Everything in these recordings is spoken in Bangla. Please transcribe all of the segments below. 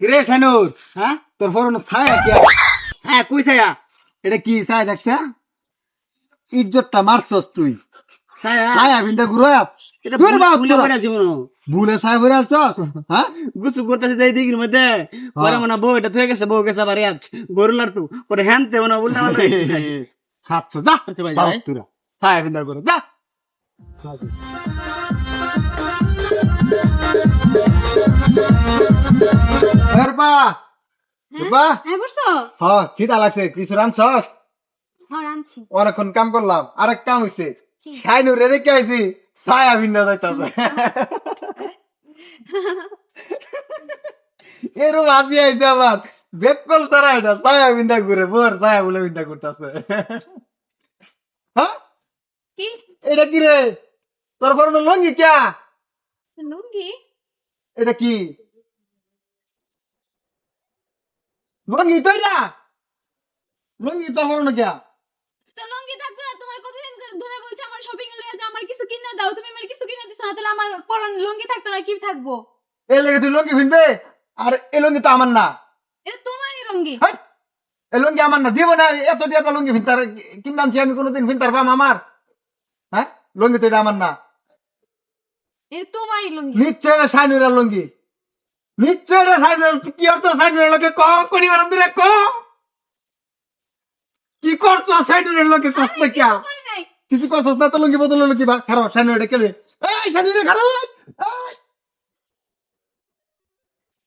রে শানুর হ্যাঁ? তোর ছায়া কি হ্যাঁ কই ছায়া? এটা কি ছায়া দেখছে? ইজ্জতটা মারছস তুই। ছায়া? ছায়া ভিনটা ঘুরায় এটা ভুলে জীবন ছায়া ঘুরে আসছস? হ্যাঁ? গুছু করতেছে যাই দিঘির মধ্যে। পরে মনে হয় বউ এটা থয়ে গেছে বউ গেছে আবার এক গরুলার তো পরে হ্যানতে মনে হয় উল্টা পাল্টা যা। আচ্ছা। ছায়া ঘুরে যা। অনেকক্ষণ কাম করলাম আরেক কাম হইছে। শাইনু রে রেখে আইছি ছায়া ভিন্ন যাইতাছে। এরম হাসি আইছে আমার বেকল সারা এটা ছায়া বিন্দা ঘুরে বোর ছায়া বলে বিন্দা করতেছে হ্যাঁ এটা কি রে? তোর বড় লঙ্গি ক্যা লুঙ্গি? এটা কি? লঙ্গি তো এটা? লঙ্গি তো বড় না ক্যা তো লুঙ্গি থাকতো না তোমার কতদিন ধরে বলছে আমার শপিং এ যে আমার কিছু কিনে দাও তুমি আমার কিছু কিনে দিছ না তাহলে আমার পরন লুঙ্গি থাকতো না কি থাকব? এই লেগে তুই লঙ্গি ফিনবে আর এই লঙ্গি তো আমার না। এটা তোমারই লুঙ্গি। হাই! এই লুঙ্গি আমার না দিব না এত দিয়ে লুঙ্গি ফিনতার কিনে আনছি আমি কোনোদিন ফিনতার পাম আমার। হ্যাঁ? লুঙ্গি তো এটা আমার না। এটা তোমারই লুঙ্গি। নিশ্চয় এটা সাইনুরের লুঙ্গি। নিশ্চয় এটা সাইনুরের কি অর্থ সাইনুরের লোকে ক করি মারাম দিলে ক কি করছ সাইনুরের লোকে কিয়া কিছু করছস না তো লুঙ্গি বদল হলো বা খারাপ সাইনুর এটা কেলে? এই সাইনুরে খারাপ। এই!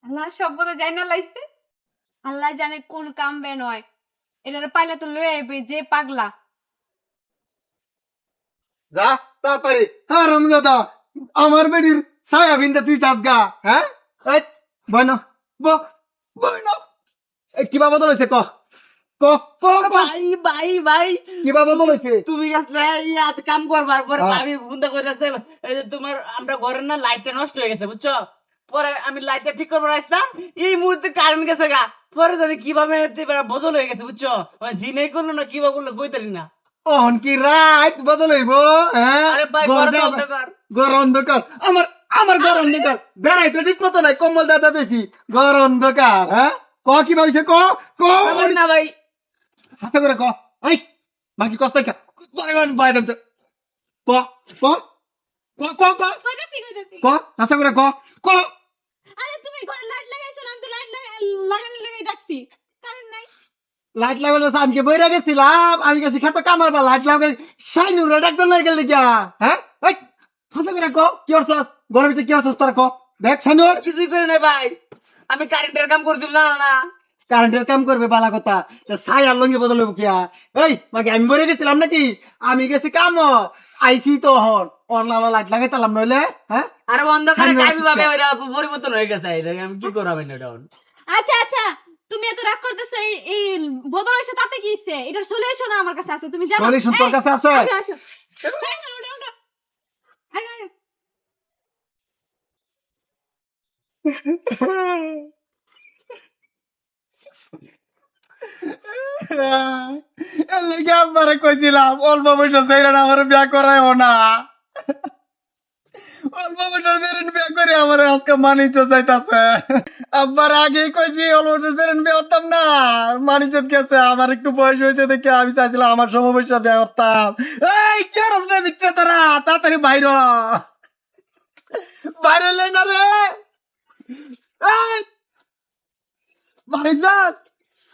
আল্লাহ সব যাই না লাইছে? আল্লাহ জানে কোন কাম বে নয়। এটার পাইলে তো লয়ে আইবে যে পাগলা। যা তাড়াতাড়ি। হ্যাঁ রমজাদা আমার বেডির ছায়া বিন্দা তুই চাস গা হ্যাঁ? এই বইন ব বইন এই কিবা বদল হয়েছে ক? ক ক ক। ভাই ভাই ভাই। কিবা বদল হয়েছে তুমি আসলে ইয়াত কাম করবার পরে হ্যাঁ। এই যে তোমার আমরা ঘরের না লাইটটা নষ্ট হয়ে গেছে বুঝছ? পরে আমি লাইটটা ঠিক করবার আসলাম এই মুহূর্তে কারেন্ট গেছে গা। পরে জানি কীভাবে বদল হয়ে গেছে বুঝছ? মানে জিনে করল না কীভাবে করল কইতারি না। অন কি রাত বদল হইব হ্যাঁ? আরে ভাই ঘর অন্ধকার। আমার আমার ঘর অন্ধকার। বেড়াই তো ঠিক মতো নাই কম্বল দাদা দিয়েছি। ঘর অন্ধকার হ্যাঁ? ক কি ভাবিছে ক? ক? না ভাই। হাসা করে ক। এই বাকি কষ্ট কা। জয়গণ বাই দেম তো ক? ক? ক ক ক? ক? হাসা করে ক। ক? আরে তুমি ঘরে লাইট লাগাইছো না আমি তো লাইট লাগানি লাগাই ডাকছি। কারণ নাই। লাইট লাগালে আমি বইরা গেছিলাম? আমি গেছি খেত কামার বা লাইট লাগাই শাইনু রে ডাক্তার লই গেল গিয়া। হ্যাঁ? হাসা করে ক কি ঘরের ভিতরে কি করছস তোরা ক দেখ শাইনুর। কিছুই করে নাই ভাই। আমি কারেন্টের কাম করে দিলাম না না। কারেন্টের কাম করবে বালা কথা। তা ছাই আর লঙ্গি বদল কিয়া? এই বাকি আমি বলে গেছিলাম নাকি? আমি গেছি কাম আইসি তো হন অনলাইন লাইট লাগাইতালাম নইলে হ্যাঁ? আরে ভাবে আসছে। পরিবর্তন হয়ে গেছে। আমি কি করাবেন এটা আচ্ছা আচ্ছা। তুমি এত রাগ করতেছো এই এই বদল হয়েছে তাতে কি হইছে এটা চলে এসো না আমার কাছে আছে তুমি যাও Solution তোর কাছে আছে? না, লেগে আব্বারে কইছিলাম অল্প বয়স সেইরা আমার বিয়া করাইও না। অল্প করে আমার আজকে মানিচ চাইতাছে। আব্বার আগে কইছি, অল্প বিয়া করতাম না। মানিচ গেছে, আমার একটু বয়স হয়েছে দেখে আমি চাইছিলাম আমার সমবয়সা বিয়া করতাম। এই, কি হরস রে বিচ্ছে তোরা? তাড়াতাড়ি বাইর বাইরে লে না রে? এই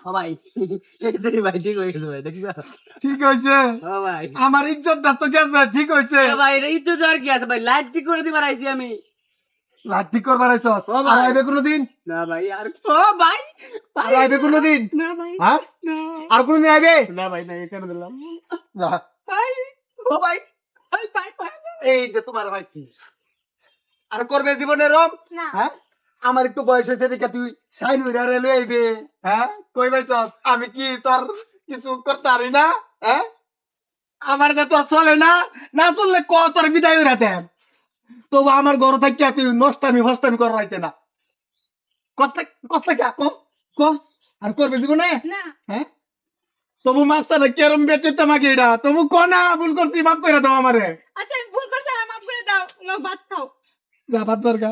যাস ভাই ঠিক হয়ে গেছে ভাই দেখছ ঠিক হয়েছে। ও ভাই আমার ইজ্জতটা তো গেছে ঠিক হয়েছে। ভাই এটা ইজ্জত আর কি আছে ভাই? লাইট ঠিক করে দিবার আইছি আমি। লাঠি করবার আইসস ও ভাই। আর আইবে কোনোদিন? না ভাই আর ও ভাই? আর আইবে কোনোদিন? না ভাই। হ্যাঁ? আর কোনোদিন আইবে? না ভাই না এখানে দিলাম। ভাই ও ভাই ভাই ভাই ভাই। এই যে তোমার ভাইছি। আর করবে জীবনে রম না। হ্যাঁ? আমার একটু বয়স হয়েছে দেখে তুই সাইন উইরা রেলওয়ে আইবে হ্যাঁ? কই বাইছস আমি কি তোর কিছু করতে পারি না? হ্যাঁ? আমার যে তোর চলে না না চললে ক তোর বিদায় উড়া দেন? তবু আমার ঘর থাকিয়া তুই নষ্টামি ফষ্টামি কর রাইতে না। কত কত কে ক ক আর করবে জীবনে? না। হ্যাঁ? তবু মাপসাটা কেরম বেচে তোমাকে এটা? তবু কনা ভুল করছি মাপ করে দাও আমারে। আচ্ছা ভুল করছি মাফ করে দাও। নাও ভাত খাও। যা ভাত বারগা